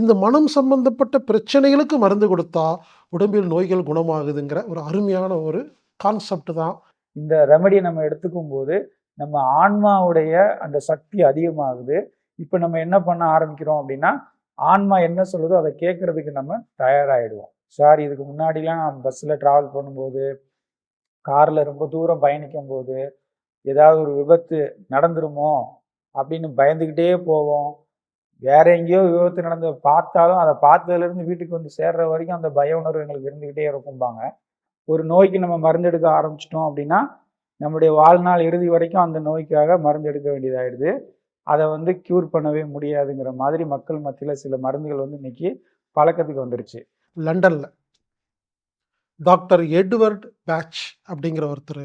இந்த மனம் சம்பந்தப்பட்ட பிரச்சனைகளுக்கு மருந்து கொடுத்தா உடம்பில் நோய்கள் குணமாகுதுங்கிற ஒரு அருமையான ஒரு கான்செப்ட் தான். இந்த ரெமடியை நம்ம எடுத்துக்கும் போது நம்ம ஆன்மாவுடைய அந்த சக்தி அதிகமாகுது. இப்போ நம்ம என்ன பண்ண ஆரம்பிக்கிறோம் அப்படின்னா ஆன்மா என்ன சொல்லுதோ அதை கேட்கறதுக்கு நம்ம தயாராகிடுவோம் சார் இதுக்கு முன்னாடிலாம் பஸ்ஸில் ட்ராவல் பண்ணும்போது காரில் ரொம்ப தூரம் பயணிக்கும் போது ஏதாவது ஒரு விபத்து நடந்துருமோ அப்படின்னு பயந்துக்கிட்டே போவோம். வேற எங்கேயோ விபத்து நடந்து பார்த்தாலும் அதை பார்த்ததுலேருந்து வீட்டுக்கு வந்து சேர்ற வரைக்கும் அந்த பய உணர்வு எங்களுக்கு இருந்துக்கிட்டே இருக்கும்பாங்க. ஒரு நோய்க்கு நம்ம மருந்தெடுக்க ஆரம்பிச்சிட்டோம் அப்படின்னா நம்முடைய வாழ்நாள் இறுதி வரைக்கும் அந்த நோய்க்காக மருந்து எடுக்க வேண்டியதாயிடுது. அதை வந்து க்யூர் பண்ணவே முடியாதுங்கிற மாதிரி மக்கள் மத்தியில் சில மருந்துகள் வந்து இன்னைக்கு பழக்கத்துக்கு வந்துருச்சு. லண்டன்ல டாக்டர் எட்வர்ட் பேட்ச் அப்படிங்கிற ஒருத்தர்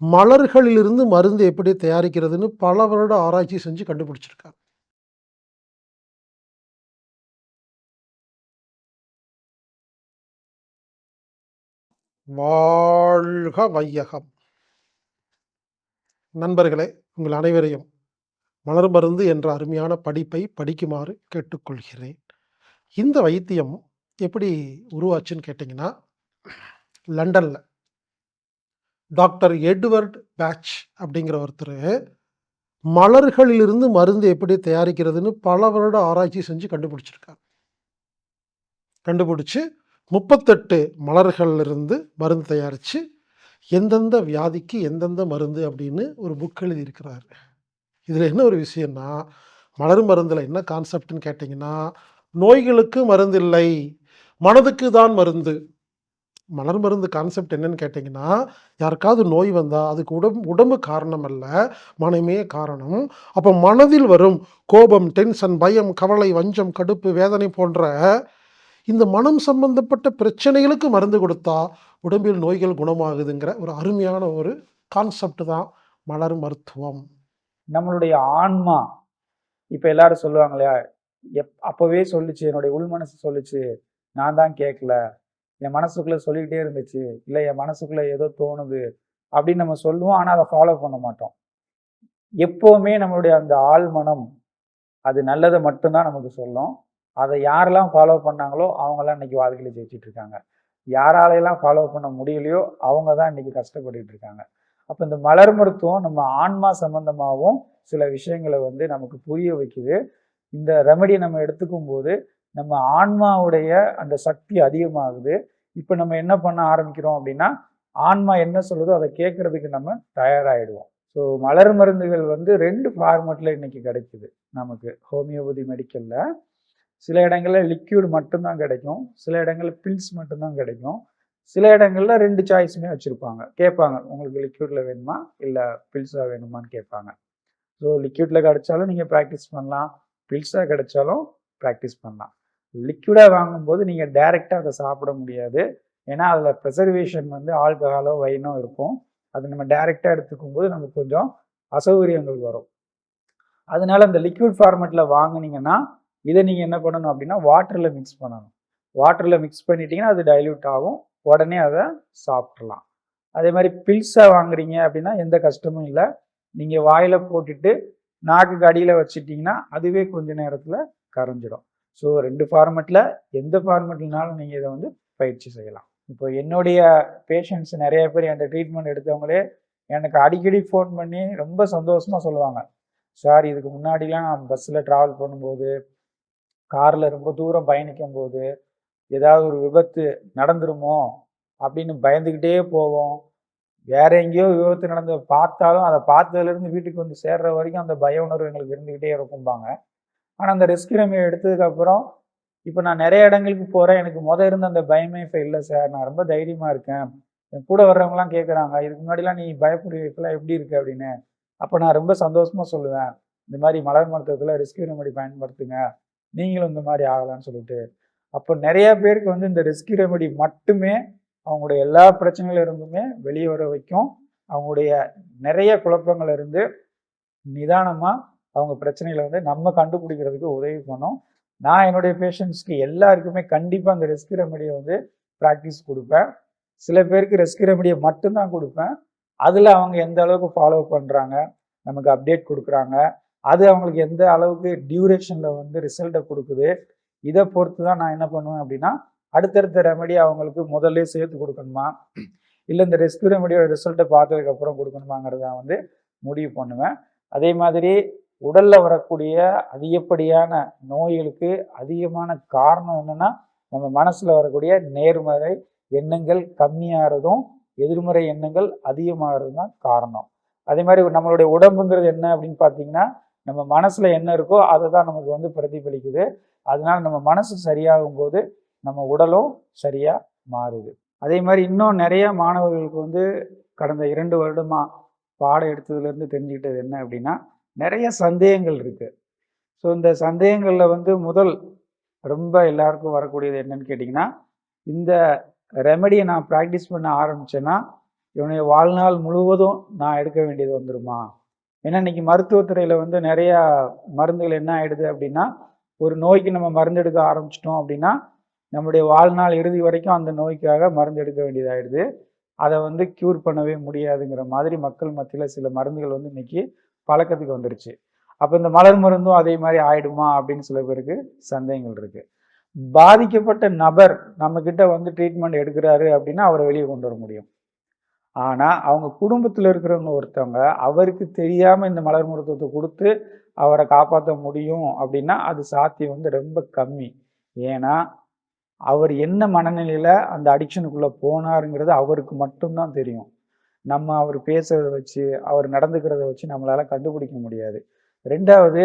மலர்களிலிருந்து மருந்து எப்படி தயாரிக்கிறதுன்னு பல வருட ஆராய்ச்சி செஞ்சு கண்டுபிடிச்சிருக்காங்க வாழ்க வையகம். நண்பர்களே உங்கள் அனைவரையும் மலர் மருந்து என்ற அருமையான படிப்பை படிக்குமாறு கேட்டுக்கொள்கிறேன். இந்த வைத்தியம் எப்படி உருவாச்சுன்னு கேட்டிங்கன்னா லண்டனில். டாக்டர் எட்வர்ட் பேட்ச் அப்படிங்கிற ஒருத்தர் மலர்களிலிருந்து மருந்து எப்படி தயாரிக்கிறதுன்னு பல வருட ஆராய்ச்சி செஞ்சு கண்டுபிடிச்சிருக்காரு. கண்டுபிடிச்சு முப்பத்தெட்டு மலர்களிலிருந்து மருந்து தயாரித்து எந்தெந்த வியாதிக்கு எந்தெந்த மருந்து அப்படின்னு ஒரு புக் எழுதியிருக்கிறார். இதில் என்ன ஒரு விஷயம்னா மலர் மருந்தில் என்ன கான்செப்ட்னு கேட்டிங்கன்னா நோய்களுக்கு மருந்து இல்லை மனதுக்கு தான் மருந்து. மலர் மருந்து கான்செப்ட் என்னன்னு கேட்டிங்கன்னா யாருக்காவது நோய் வந்தால் அதுக்கு உடம்பு உடம்பு காரணம் அல்ல மனமே காரணம். அப்போ மனதில் வரும் கோபம் டென்ஷன் பயம் கவலை வஞ்சம் கடுப்பு வேதனை போன்ற இந்த மனம் சம்பந்தப்பட்ட பிரச்சனைகளுக்கு மருந்து கொடுத்தா உடம்பில் நோய்கள் குணமாகுதுங்கிற ஒரு அருமையான ஒரு கான்செப்ட் தான் மலர் மருத்துவம். நம்மளுடைய ஆன்மா இப்போ எல்லாரும் சொல்லுவாங்க இல்லையா எப் அப்போவே சொல்லிச்சு என்னுடைய உள் மனசு சொல்லுச்சு நான் தான் கேட்கல என் மனசுக்குள்ளே சொல்லிக்கிட்டே இருந்துச்சு இல்லை என் மனசுக்குள்ளே ஏதோ தோணுது அப்படின்னு நம்ம சொல்லுவோம் ஆனால் அதை ஃபாலோ பண்ண மாட்டோம். எப்போவுமே நம்மளுடைய அந்த ஆழ்மனம் அது நல்லதை மட்டும்தான் நமக்கு சொல்லும். அதை யாரெல்லாம் ஃபாலோ பண்ணாங்களோ அவங்கெல்லாம் இன்னைக்கு வாழ்க்கையில் ஜெயிச்சிட்டு இருக்காங்க யாராலையெல்லாம் ஃபாலோ பண்ண முடியலையோ அவங்க தான் இன்னைக்கு கஷ்டப்பட்டுட்டு இருக்காங்க அப்போ இந்த மலர் மருத்துவம் நம்ம ஆன்மா சம்பந்தமாகவும் சில விஷயங்களை வந்து நமக்கு புரிய வைக்குது. இந்த ரெமடி நம்ம எடுத்துக்கும் போது நம்ம ஆன்மாவுடைய அந்த சக்தி அதிகமாகுது. இப்போ நம்ம என்ன பண்ண ஆரம்பிக்கிறோம் அப்படின்னா ஆன்மா என்ன சொல்லுதோ அதை கேட்கறதுக்கு நம்ம தயாராகிடுவோம் ஸோ மலர் மருந்துகள் வந்து ரெண்டு ஃபார்மெட்டில் இன்னைக்கு கிடைக்குது நமக்கு. ஹோமியோபதி மெடிக்கலில் சில இடங்களில் லிக்யூட் மட்டும்தான் கிடைக்கும். சில இடங்களில் பில்ஸ் மட்டும்தான் கிடைக்கும். சில இடங்களில் ரெண்டு சாய்ஸுமே வச்சுருப்பாங்க. கேட்பாங்க உங்களுக்கு லிக்யூடில் வேணுமா? இல்லை பில்ஸாக வேணுமான்னு கேட்பாங்க. ஸோ லிக்யூடில் கிடைச்சாலும் நீங்கள் ப்ராக்டிஸ் பண்ணலாம். பில்ஸாக கிடைச்சாலும் ப்ராக்டிஸ் பண்ணலாம். லிக்யூடாக வாங்கும்போது நீங்கள் டைரெக்டாக அதை சாப்பிட முடியாது. ஏன்னா அதில் ப்ரெசர்வேஷன் வந்து ஆல்கஹாலோ வைனோ இருக்கும். அது நம்ம டைரெக்டாக எடுத்துக்கும் போது நமக்கு கொஞ்சம் அசௌகரியங்கள் வரும். அதனால அந்த லிக்யூட் ஃபார்மேட்டில் வாங்குனீங்கன்னா இதை நீங்கள் என்ன பண்ணணும் அப்படின்னா வாட்டரில் மிக்ஸ் பண்ணணும். வாட்டரில் மிக்ஸ் பண்ணிட்டீங்கன்னா அது டைல்யூட் ஆகும். உடனே அதை சாப்பிட்றலாம் அதே மாதிரி பில்ஸாக வாங்குறீங்க அப்படின்னா எந்த கஷ்டமும் இல்லை. நீங்கள் வாயில் போட்டுட்டு நாக்குக்கு அடியில் வச்சுட்டிங்கன்னா அதுவே கொஞ்ச நேரத்தில் கரைஞ்சிடும். ஸோ ரெண்டு ஃபார்மெட்டில் எந்த ஃபார்மெட்லனாலும் நீங்கள் இதை வந்து பயிற்சி செய்யலாம். இப்போ என்னுடைய பேஷண்ட்ஸ் நிறைய பேர் என்கிட்ட ட்ரீட்மெண்ட் எடுத்தவங்களே எனக்கு அடிக்கடி ஃபோன் பண்ணி ரொம்ப சந்தோஷமாக சொல்லுவாங்க. சார் இதுக்கு முன்னாடிலாம் பஸ்ஸில் ட்ராவல் பண்ணும்போது காரில் ரொம்ப தூரம் பயணிக்கும் போது ஏதாவது ஒரு விபத்து நடந்துருமோ அப்படின்னு பயந்துக்கிட்டே போவோம். வேற எங்கேயோ விபத்து நடந்து பார்த்தாலும் அதை பார்த்ததுலேருந்து வீட்டுக்கு வந்து சேர்ற வரைக்கும் அந்த பய உணர்வு எங்களுக்கு இருந்துக்கிட்டே இருக்கும்பாங்க. ஆனால் அந்த ரிஸ்க் ரெமி எடுத்ததுக்கப்புறம் இப்போ நான் நிறைய இடங்களுக்கு போகிறேன் எனக்கு முத இருந்த அந்த பயமே இப்போ இல்லை சார் நான் ரொம்ப தைரியமாக இருக்கேன். என் கூட வர்றவங்களாம் கேட்குறாங்க இதுக்கு முன்னாடிலாம் நீ பயப்படுற எப்படி இருக்கு? அப்படின்னு. அப்போ நான் ரொம்ப சந்தோஷமாக சொல்லுவேன். இந்த மாதிரி மலர் மருத்துவத்தில் ரெஸ்கியூ ரெமடி பயன்படுத்துங்க. நீங்களும் இந்த மாதிரி ஆகலாம்னு சொல்லிட்டு அப்போ நிறைய பேருக்கு வந்து இந்த ரெஸ்கியூ ரெமெடி மட்டுமே அவங்களுடைய எல்லா பிரச்சனைகள் இருந்துமே வெளியே வர வைக்கும். அவங்களுடைய நிறைய குழப்பங்கள் இருந்து நிதானமாக அவங்க பிரச்சனைகளை வந்து நம்ம கண்டுபிடிக்கிறதுக்கு உதவி பண்ணோம். நான் என்னுடைய பேஷண்ட்ஸ்க்கு எல்லாருக்குமே கண்டிப்பாக அந்த ரெஸ்கியூ ரெமடியை வந்து ப்ராக்டிஸ் கொடுப்பேன். சில பேருக்கு ரெஸ்கியூ ரெமடியை மட்டும்தான் கொடுப்பேன். அதில் அவங்க எந்த அளவுக்கு ஃபாலோ பண்ணுறாங்க நமக்கு அப்டேட் கொடுக்குறாங்க அது அவங்களுக்கு எந்த அளவுக்கு டியூரேஷனில் வந்து ரிசல்ட்டை கொடுக்குது இதை பொறுத்து தான் நான் என்ன பண்ணுவேன் அப்படின்னா அடுத்தடுத்த ரெமெடி அவங்களுக்கு முதல்ல சேர்த்து கொடுக்கணுமா? இல்லை இந்த ரெஸ்கியூ ரெமெடியோட ரிசல்ட்டை பார்த்ததுக்கப்புறம் கொடுக்கணுமாங்கிறத வந்து முடிவு பண்ணுவேன். அதே மாதிரி உடலில் வரக்கூடிய அதிகப்படியான நோய்களுக்கு அதிகமான காரணம் என்னென்னா நம்ம மனசில் வரக்கூடிய நேர்மறை எண்ணங்கள் கம்மியாகிறதும் எதிர்மறை எண்ணங்கள் அதிகமாகிறதும் தான் காரணம். அதே மாதிரி நம்மளுடைய உடம்புங்கிறது என்ன அப்படின்னு பார்த்தீங்கன்னா நம்ம மனசில் என்ன இருக்கோ அதை தான் நமக்கு வந்து பிரதிபலிக்குது. அதனால நம்ம மனசு சரியாகும் போது நம்ம உடலும் சரியாக மாறுது. அதே மாதிரி இன்னும் நிறைய மாணவர்களுக்கு வந்து கடந்த இரண்டு வருடமாக பாடம் எடுத்ததுலேருந்து தெரிஞ்சுக்கிட்டது என்ன அப்படின்னா நிறைய சந்தேகங்கள் இருக்குது ஸோ இந்த சந்தேகங்களில் வந்து முதல் ரொம்ப எல்லாருக்கும் வரக்கூடியது என்னன்னு கேட்டிங்கன்னா இந்த ரெமடியை நான் ப்ராக்டிஸ் பண்ண ஆரம்பித்தேன்னா இவனுடைய வாழ்நாள் முழுவதும் நான் எடுக்க வேண்டியது வந்துருமா? ஏன்னா இன்னைக்கு மருத்துவத்துறையில் வந்து நிறையா மருந்துகள் என்ன ஆயிடுது அப்படின்னா ஒரு நோய்க்கு நம்ம மருந்து எடுக்க ஆரம்பிச்சிட்டோம் அப்படின்னா நம்முடைய வாழ்நாள் இறுதி வரைக்கும் அந்த நோய்க்காக மருந்து எடுக்க வேண்டியதாயிடுது. அதை வந்து க்யூர் பண்ணவே முடியாதுங்கிற மாதிரி மக்கள் மத்தியில் சில மருந்துகள் வந்து இன்னைக்கு பழக்கத்துக்கு வந்துருச்சு. அப்போ இந்த மலர் மருந்தும் அதே மாதிரி ஆயிடுமா அப்படின்னு சில பேருக்கு சந்தேகங்கள் இருக்கு. பாதிக்கப்பட்ட நபர் நம்ம கிட்ட வந்து ட்ரீட்மெண்ட் எடுக்கிறாரு அப்படின்னா அவரை வெளியே கொண்டு வர முடியும். ஆனா அவங்க குடும்பத்தில் இருக்கிறவங்க ஒருத்தவங்க அவருக்கு தெரியாம இந்த மலர் மருத்துவத்தை கொடுத்து அவரை காப்பாற்ற முடியும் அப்படின்னா அது சாத்தியம் வந்து ரொம்ப கம்மி. ஏன்னா அவர் என்ன மனநிலையில அந்த அடிக்ஷனுக்குள்ள போனாருங்கிறது அவருக்கு மட்டும்தான் தெரியும். நம்ம அவர் பேசுறத வச்சு அவர் நடந்துக்கிறத வச்சு நம்மளால கண்டுபிடிக்க முடியாது. ரெண்டாவது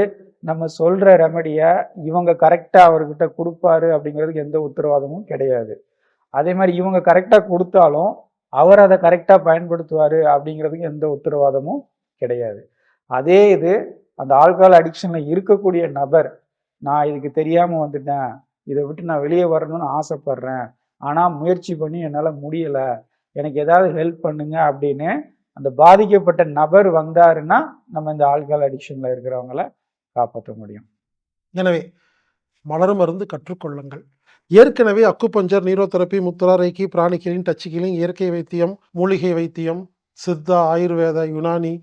நம்ம சொல்ற ரெமடியை இவங்க கரெக்டா அவர்கிட்ட கொடுப்பாரு அப்படிங்கிறதுக்கு எந்த உத்தரவாதமும் கிடையாது. அதே மாதிரி இவங்க கரெக்டா கொடுத்தாலும் அவர் அதை கரெக்டாக பயன்படுத்துவார் அப்படிங்கிறதுக்கு எந்த உத்தரவாதமும் கிடையாது. அதே இது அந்த ஆல்கஹால் அடிக்ஷனில் இருக்கக்கூடிய நபர் நான் இதுக்கு தெரியாமல் வந்துட்டேன் இதை விட்டு நான் வெளியே வரணும்னு ஆசைப்பட்றேன் ஆனால் முயற்சி பண்ணி என்னால் முடியலை எனக்கு ஏதாவது ஹெல்ப் பண்ணுங்க அப்படின்னு அந்த பாதிக்கப்பட்ட நபர் வந்தாருன்னா நம்ம இந்த ஆல்கஹால் அடிக்ஷனில் இருக்கிறவங்கள காப்பாற்ற முடியும். எனவே மலர் மருந்து கற்றுக்கொள்ளுங்கள். ஏற்கனவே அக்குப்பஞ்சர் நீரோதெரப்பி முத்ரா ரேக்கி பிராணிக்கிளின் டச்சுக்கிளின் இயற்கை வைத்தியம் மூலிகை வைத்தியம் சித்தா ஆயுர்வேத யுனானி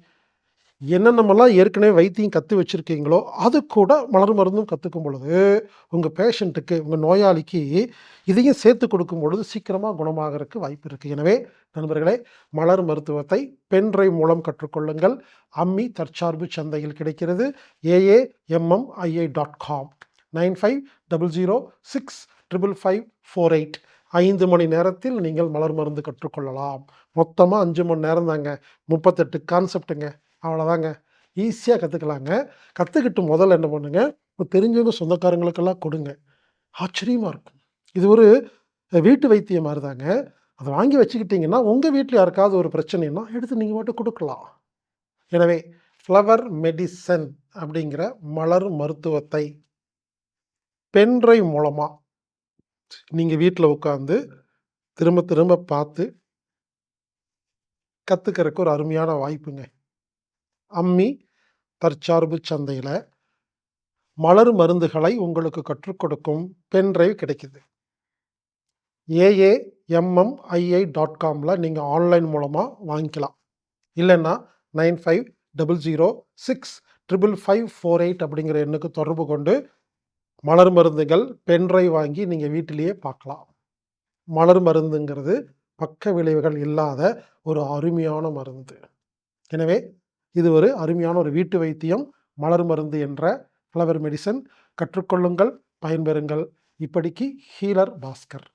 என்னென்னமெல்லாம் ஏற்கனவே வைத்தியம் கற்று வச்சுருக்கீங்களோ அது கூட மலர் மருந்தும் கற்றுக்கும் பொழுது உங்கள் பேஷண்ட்டுக்கு உங்கள் நோயாளிக்கு இதையும் சேர்த்து கொடுக்கும் பொழுது சீக்கிரமாக குணமாகறதுக்கு வாய்ப்பு இருக்குது எனவே நண்பர்களே மலர் மருத்துவத்தை பென்ட்ரைவ் மூலம் கற்றுக்கொள்ளுங்கள். அம்மி தற்சார்பு சந்தையில் கிடைக்கிறது. A A M M I I dot com nine five double zero six triple five four eight ஐந்து மணி நேரத்தில் நீங்கள் மலர் மருந்து கற்றுக்கொள்ளலாம். மொத்தமாக அஞ்சு மணி நேரம் தாங்க முப்பத்தெட்டு கான்செப்ட்டுங்க அவ்வளோதாங்க ஈஸியாக கற்றுக்கலாங்க கற்றுக்கிட்டு முதல்ல என்ன பண்ணுங்க? இப்போ தெரிஞ்சவங்க சொந்தக்காரங்களுக்கெல்லாம் கொடுங்க. ஆச்சரியமாக இருக்கும். இது ஒரு வீட்டு வைத்தியம் மாதிரி தாங்க அதை வாங்கி வச்சுக்கிட்டிங்கன்னா உங்கள் வீட்டில் யாருக்காவது ஒரு பிரச்சனைன்னா எடுத்து நீங்கள் மட்டும் கொடுக்கலாம். எனவே ஃப்ளவர் மெடிசன் அப்படிங்கிற மலர் மருத்துவத்தை பென்ட்ரைவ் மூலமாக நீங்கள் வீட்டில் உட்காந்து திரும்ப திரும்ப பார்த்து கற்றுக்கிறதுக்கு ஒரு அருமையான வாய்ப்புங்க. அம்மி தற்சார்பு சந்தையில் மலர் மருந்துகளை உங்களுக்கு கற்றுக் கொடுக்கும் பென்ட்ரைவ் கிடைக்குது. ஏஏஎம்எம்ஐஐ டாட் காமில் நீங்கள் ஆன்லைன் மூலமாக வாங்கிக்கலாம். இல்லைன்னா nine five double zero six triple five four eight அப்படிங்கிற எண்ணுக்கு தொடர்பு கொண்டு மலர் மருந்துகள் பென்ட்ரைவ் வாங்கி நீங்கள் வீட்டிலேயே பார்க்கலாம். மலர் மருந்துங்கிறது பக்க விளைவுகள் இல்லாத ஒரு அருமையான மருந்து. எனவே இது ஒரு அருமையான ஒரு வீட்டு வைத்தியம். மலர் மருந்து என்ற ஃப்ளவர் மெடிசன் கற்றுக்கொள்ளுங்கள் பயன்பெறுங்கள். இப்படிக்கு ஹீலர் பாஸ்கர்.